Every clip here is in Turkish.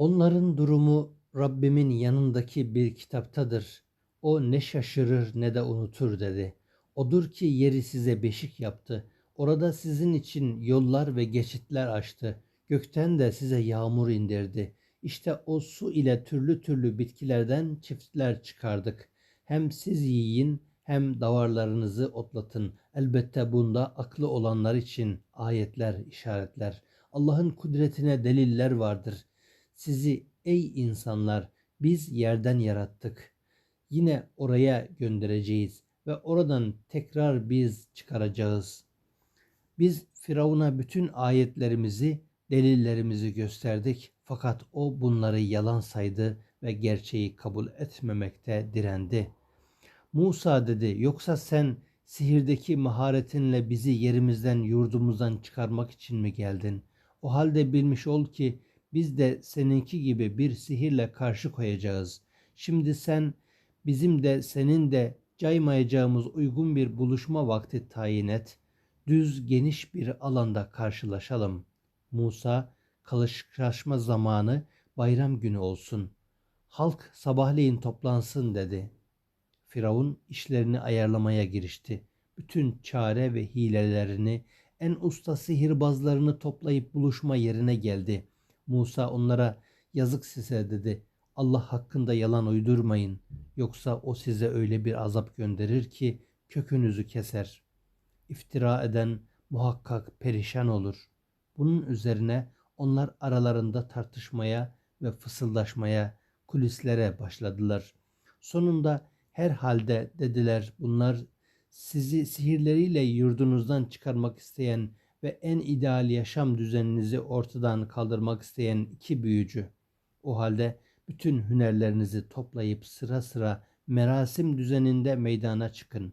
Onların durumu Rabbimin yanındaki bir kitaptadır. O ne şaşırır ne de unutur dedi. Odur ki yeri size beşik yaptı. Orada sizin için yollar ve geçitler açtı. Gökten de size yağmur indirdi. İşte o su ile türlü türlü bitkilerden çiftler çıkardık. Hem siz yiyin hem davarlarınızı otlatın. Elbette bunda aklı olanlar için ayetler, işaretler. Allah'ın kudretine deliller vardır. Sizi ey insanlar biz yerden yarattık. Yine oraya göndereceğiz ve oradan tekrar biz çıkaracağız. Biz Firavun'a bütün ayetlerimizi, delillerimizi gösterdik fakat o bunları yalan saydı ve gerçeği kabul etmemekte direndi. Musa dedi yoksa sen sihirdeki maharetinle bizi yerimizden yurdumuzdan çıkarmak için mi geldin? O halde bilmiş ol ki biz de seninki gibi bir sihirle karşı koyacağız. Şimdi sen bizim de senin de caymayacağımız uygun bir buluşma vakti tayin et. Düz geniş bir alanda karşılaşalım. Musa kalışlaşma zamanı bayram günü olsun. Halk sabahleyin toplansın dedi. Firavun işlerini ayarlamaya girişti. Bütün çare ve hilelerini, en usta sihirbazlarını toplayıp buluşma yerine geldi. Musa onlara yazık size dedi. Allah hakkında yalan uydurmayın. Yoksa o size öyle bir azap gönderir ki kökünüzü keser. İftira eden muhakkak perişan olur. Bunun üzerine onlar aralarında tartışmaya ve fısıldaşmaya, kulislere başladılar. Sonunda herhalde dediler bunlar sizi sihirleriyle yurdunuzdan çıkarmak isteyen ve en ideal yaşam düzeninizi ortadan kaldırmak isteyen iki büyücü. O halde bütün hünerlerinizi toplayıp sıra sıra merasim düzeninde meydana çıkın.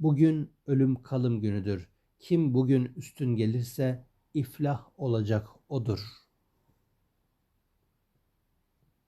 Bugün ölüm kalım günüdür. Kim bugün üstün gelirse iflah olacak odur.''